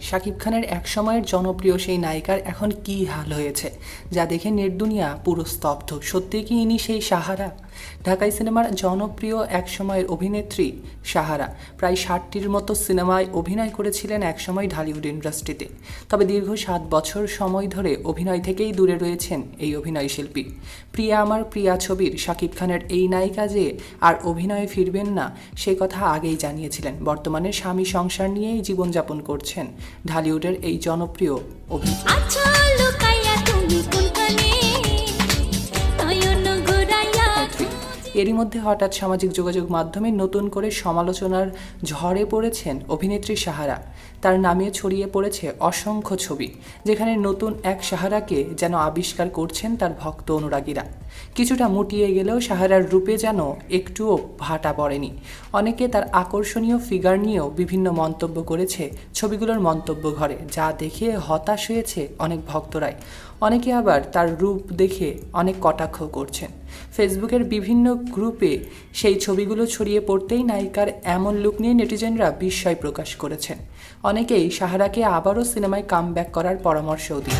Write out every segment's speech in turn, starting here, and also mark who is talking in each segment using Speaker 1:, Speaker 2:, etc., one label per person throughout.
Speaker 1: শাকিব খানের একসময়ের জনপ্রিয় সেই নায়িকার এখন কী হাল হয়েছে? যা দেখে নেটদুনিয়া পুরো স্তব্ধ। সত্যি কি ইনি সেই সাহারা? ঢাকাই সিনেমার জনপ্রিয় একসময়ের অভিনেত্রী সাহারা। প্রায় ষাটটির মতো সিনেমায় অভিনয় করেছিলেন একসময় ঢালিউড ইন্ডাস্ট্রিতে। তবে দীর্ঘ সাত বছর সময় ধরে অভিনয় থেকেই দূরে রয়েছেন এই অভিনয় শিল্পী। প্রিয়া আমার প্রিয়া ছবির শাকিব খানের এই নায়িকা যে আর অভিনয়ে ফিরবেন না, সে কথা আগেই জানিয়েছিলেন। বর্তমানে স্বামী সংসার নিয়েই জীবনযাপন করছেন। ঢালিউডের এই জনপ্রিয় অভিনেত্রী। এরই মধ্যে হঠাৎ সামাজিক যোগাযোগ মাধ্যমে নতুন করে সমালোচনার ঝড়ে পড়েছেন অভিনেত্রী সাহারা। তার নামে ছড়িয়ে পড়েছে অসংখ্য ছবি, যেখানে নতুন এক সাহারাকে যেন আবিষ্কার করছেন তার ভক্ত অনুরাগীরা। কিছুটা মুটিয়ে গেলেও সাহারার রূপে যেন একটুও ভাটা পড়েনি। অনেকে তার আকর্ষণীয় ফিগার নিয়েও বিভিন্ন মন্তব্য করেছে ছবিগুলোর মন্তব্য ঘরে, যা দেখে হতাশ হয়েছে অনেক ভক্তরাই। অনেকে আবার তার রূপ দেখে অনেক কটাক্ষ করছেন। ফেসবুকের বিভিন্ন গ্রুপে সেই ছবিগুলো ছড়িয়ে পড়তেই নায়িকার এমন লুক নিয়ে নেটিজেনরা বিস্ময় প্রকাশ করেছেন। অনেকেই সাহারাকে আবারও সিনেমায় কাম করার পরামর্শও দিন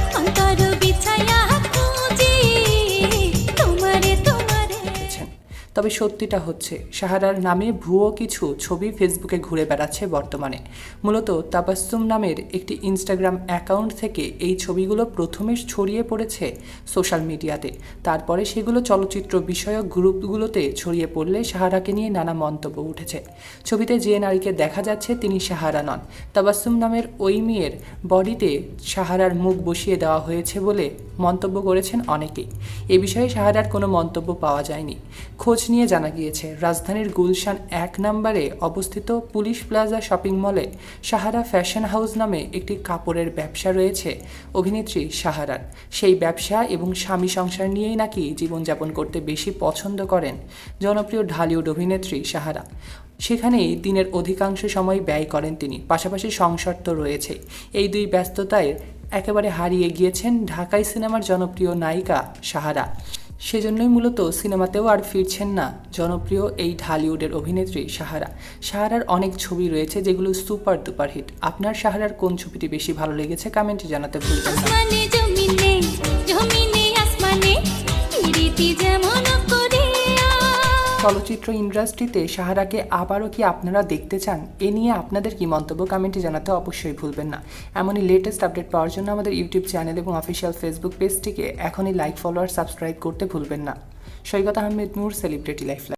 Speaker 1: তবে সত্যিটা হচ্ছে, সাহারার নামে ভুয়ো কিছু ছবি ফেসবুকে ঘুরে বেড়াচ্ছে বর্তমানে। মূলত তাবাস্সুম নামের একটি ইনস্টাগ্রাম অ্যাকাউন্ট থেকে এই ছবিগুলো প্রথমে ছড়িয়ে পড়েছে সোশ্যাল মিডিয়াতে। তারপরে সেগুলো চলচ্চিত্র বিষয়ক গ্রুপগুলোতে ছড়িয়ে পড়লে সাহারাকে নিয়ে নানা মন্তব্য উঠেছে। ছবিতে যে নারীকে দেখা যাচ্ছে তিনি সাহারা নন। তাবাস্সুম নামের ওই মেয়ের বডিতে সাহারার মুখ বসিয়ে দেওয়া হয়েছে বলে মন্তব্য করেছেন অনেকেই। এ বিষয়ে সাহারার কোনো মন্তব্য পাওয়া যায়নি। খোঁজ নিয়ে জানা গিয়েছে, রাজধানীর গুলশান এক নম্বরে অবস্থিত পুলিশ প্লাজা শপিং মলে সাহারা ফ্যাশন হাউস নামে একটি কাপড়ের ব্যবসা রয়েছে, অভিনেত্রী সাহারার। সেই ব্যবসা এবং স্বামী সংসার নিয়েই নাকি জীবনযাপন করতে বেশি পছন্দ করেন জনপ্রিয় ঢালিউড অভিনেত্রী সাহারা। সেখানেই দিনের অধিকাংশ সময় ব্যয় করেন তিনি, পাশাপাশি সংসার তো রয়েছেই এই দুই ব্যস্ততায় একেবারে হারিয়ে গিয়েছেন ঢাকাই সিনেমার জনপ্রিয় নায়িকা সাহারা। সেজন্যই মূলত সিনেমাতেও আর ফিরছেন না জনপ্রিয় এই ঢালিউডের অভিনেত্রী সাহারা। সাহারার অনেক ছবি রয়েছে যেগুলো সুপার দুপার হিট। আপনার সাহারার কোন ছবিটি বেশি ভালো লেগেছে কমেন্টে জানাতে ভুলবেন না। চলচ্চিত্র ইন্ডাস্ট্রিতে, সাহারাকে আবারও কি আপনারা দেখতে চান? এ নিয়ে আপনাদের কি মন্তব্য? কমেন্টে জানাতে অবশ্যই ভুলবেন না। এমনই লেটেস্ট আপডেট পাওয়ার জন্য আমাদের ইউটিউব চ্যানেল এবং অফিসিয়াল ফেসবুক পেজটিকে এখনই লাইক ফলো আর সাবস্ক্রাইব করতে ভুলবেন না। Saikat Ahmed Noor celebrity life